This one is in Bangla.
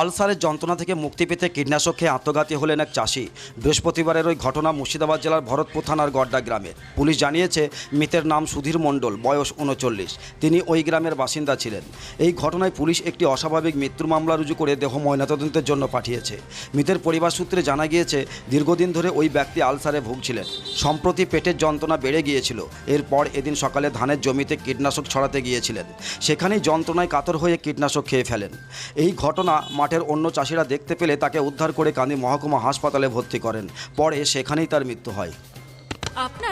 আলসারের যন্ত্রণা থেকে মুক্তি পেতে কীটনাশক খেয়ে আত্মঘাতী হলেন এক চাষি। বৃহস্পতিবারের ওই ঘটনা মুর্শিদাবাদ জেলার ভরতপুর থানার গড্ডা গ্রামে। পুলিশ জানিয়েছে, মৃতের নাম সুধীর মণ্ডল, বয়স উনচল্লিশ। তিনি ওই গ্রামের বাসিন্দা ছিলেন। এই ঘটনায় পুলিশ একটি অস্বাভাবিক মৃত্যুর মামলা রুজু করে দেহ ময়নাতদন্তের জন্য পাঠিয়েছে। মৃতের পরিবার সূত্রে জানা গিয়েছে, দীর্ঘদিন ধরে ওই ব্যক্তি আলসারে ভুগছিলেন। সম্প্রতি পেটের যন্ত্রণা বেড়ে গিয়েছিল। এরপর এদিন সকালে ধানের জমিতে কীটনাশক ছড়াতে গিয়েছিলেন। সেখানেই যন্ত্রণায় কাতর হয়ে কীটনাশক খেয়ে ফেলেন। এই ঘটনা মাঠের অন্য চাষিরা দেখতে পেলে তাকে উদ্ধার করে কান্দি মহকুমা হাসপাতালে ভর্তি করেন। পরে সেখানেই তার মৃত্যু হয়।